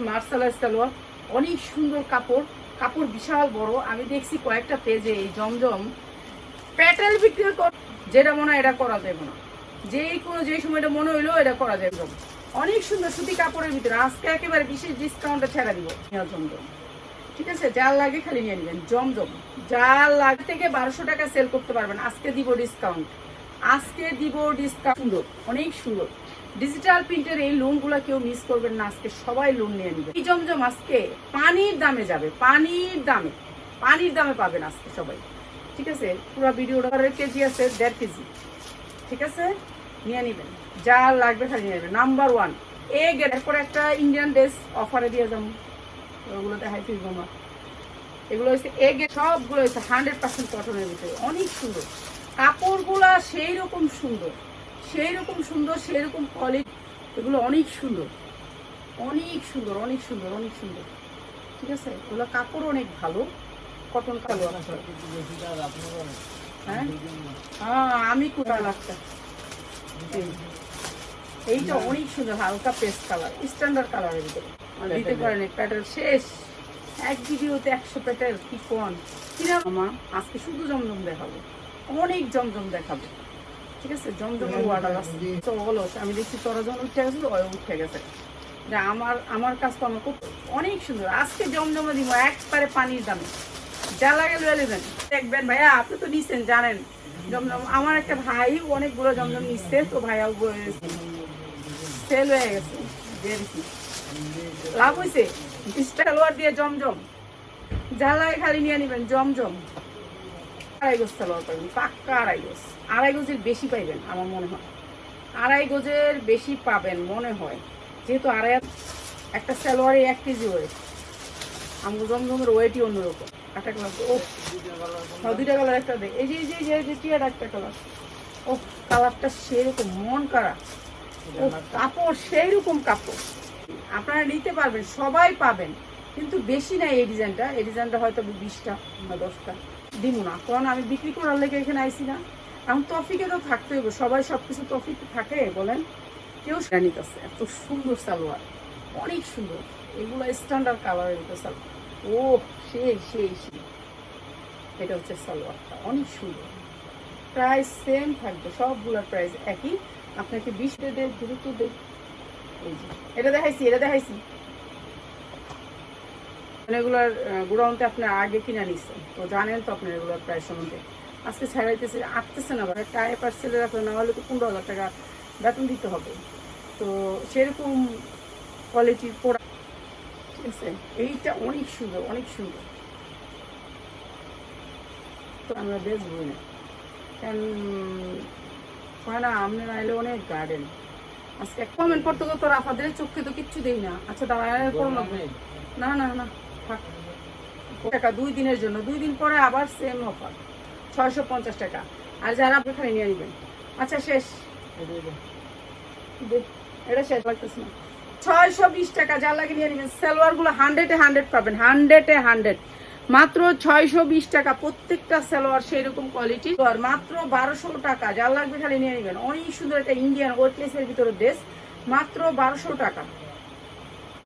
Martial salwar অনেক সুন্দর কাপড়। কাপড় বিশাল বড়। আমি দেখছি কয়েকটা পেজে এই জমজম। প্যাটেল বিক্রি কর যেটা মনে হয় এটা করা যাবে না। যেই কোনো যে সময়টা মনে হইল এটা করা যাবে। অনেক সুন্দর সুতি কাপড়ের ভিতরে আজকে একেবারে বিশেষ ডিসকাউন্টে ছেড়া দিব। জমজম। ঠিক আছে? যার লাগে খালি নিয়ে নেবেন। জমজম। যার লাগে থেকে বারোশো টাকা সেল করতে পারবেন। আজকে দিব ডিসকাউন্ট আজকে দিব ডিসকাউন্ট অনেক সুন্দর। ডিজিটাল প্রিন্টের এই লোনগুলো কেউ মিস করবেন না, আজকে সবাই লোন নিয়ে নেবে। এই জমজম আজকে পানির দামে যাবে, পানির দামে পানির দামে পাবেন আজকে সবাই। ঠিক আছে? পুরো ভিডিওটা কেজি আছে, দেড় কেজি। ঠিক আছে? নিয়ে নেবেন। যা লাগবে খালি নিয়ে নেবেন। নাম্বার ওয়ান এ গেটের পরে একটা ইন্ডিয়ান ড্রেস অফারে দিয়ে যাব। ওগুলোতে হাই ফিস বোমা এগুলো হচ্ছে এগে সবগুলো হচ্ছে হান্ড্রেড পার্সেন্ট কটনের ভিতরে। অনেক সুন্দর। কাপড়গুলা সেই রকম সুন্দর। সেই রকম সুন্দর সেই রকম কোয়ালিটি এগুলো অনেক সুন্দর। অনেক সুন্দর অনেক সুন্দর অনেক সুন্দর। ঠিক আছে? এগুলো কাপড় অনেক ভালো কটন কালো হ্যাঁ? হ্যাঁ আমি কোথায় লাগছে এইটা অনেক সুন্দর হালকা পেস্ট কালার স্ট্যান্ডার্ড কালারের ভিতরে। দিতে পারেন প্যাটেল শেষ। এক ভিডিওতে একশো প্যাটেল কি কোন? কিনা আজকে শুধু জমজম দেখাবো। অনেক জমজম দেখাবো। ঠিক আছে জমজমের ওয়ার্ডার আছে। তো বলো আমি দেখছি তোরা যখন উঠে গেছিল, ওই উঠে গেছে। আমার আমার কাজ আমার খুব অনেক সুন্দর। আজকে জমজমে দিব, একবারে পানির দামে। যা লাগে লয়ে দেখবেন ভাইয়া, আপনি তো নিছেন, জানেন। জমজম আমার একটা ভাই, অনেকগুলো জমজম নিচ্ছে, তো ভাইয়াও সেল হয়ে গেছে লাভ হয়েছে বিশটা সালোয়ার দিয়ে জমজম। যা খালি নিয়ে নেবেন, জমজম। আড়াই পাক্কা আড়াই গোজ। আড়াই গজের বেশি পাইবেন আমার মনে হয়। আড়াই গজের বেশি পাবেন মনে হয়। যেহেতু আড়াই একটা সালোয়ারে এক কেজি ওয়েট। আমার জমজমের ওয়েটই অন্যরকম। একটা কালার ও হ্যাঁ, দুইটা কালার একটা দেখ। এই যে এই যে এই যে টিয়ার একটা কালার ও কালারটা সেরকম মন কারা ও কাপড় সেই রকম কাপড়। আপনারা নিতে পারবেন সবাই পাবেন। কিন্তু বেশি নাই এই ডিজাইনটা। এই ডিজাইনটা হয়তো বিশটা বা দশটা। দিব না, কারণ আমি বিক্রি করার লেগে এখানে আইসি না। এখন তফিকে তো থাকতে হবে, সবাই সব কিছু তফিকে থাকে, বলেন। কেউ শ্রেণিক আছে এত সুন্দর সালোয়ার, অনেক সুন্দর। এগুলো স্ট্যান্ডার্ড কালারের ভিতরে সালোয়ার। ও, সেই সেই সেই। এটা হচ্ছে সালোয়ারটা, অনেক সুন্দর। প্রাইস সেম থাকবে, সবগুলোর প্রাইস একই। আপনাকে বিশ দে দ্রুত দে এই যে, এটা দেখাইছি এটা দেখাইছি। মানে এগুলার গোডাউনতে আপনি আগে কিনে নিচ্ছেন তো জানেন তো আপনার এগুলোর প্রাইস সম্বন্ধে। আজকে ছাড়াইতেছে আটতেছে না, ভাই। টাই পার্সেলে রাখলে না হলে তো পনেরো হাজার টাকা বেতন দিতে হবে। তো সেরকম কোয়ালিটির প্রোডাক্ট ঠিক আছে? এইটা অনেক সুন্দর অনেক সুন্দর। তো আমরা বেচবই না। কারণ হয় না আপনার আইলে অনেক গার্ডেন আজকে কমেন্ট করতে করতে রাফাদের চোখে তো কিচ্ছু দেই না। আচ্ছা দাঁড়ায় না না না। টাকা দুই দিনের জন্য। দুই দিন পরে আবার সেম অফার ছয়শো পঞ্চাশ টাকা। আর যারা খালি নিয়ে নেবেন। আচ্ছা শেষ। এটা শেষ লাগতেছে না। ছয়শো বিশ টাকা যা লাগে নিয়ে নেবেন। সালোয়ারগুলো হান্ড্রেডে হান্ড্রেড পাবেন। হান্ড্রেডে হান্ড্রেড মাত্র ছয়শো বিশ টাকা প্রত্যেকটা সালোয়ার সেই রকম কোয়ালিটি আর মাত্র বারোশো টাকা যা লাগবে খালি নিয়ে নেবেন। অনেক সুন্দর একটা ইন্ডিয়ান ওয়েটলেসের ভিতরে ড্রেস মাত্র বারোশো টাকা।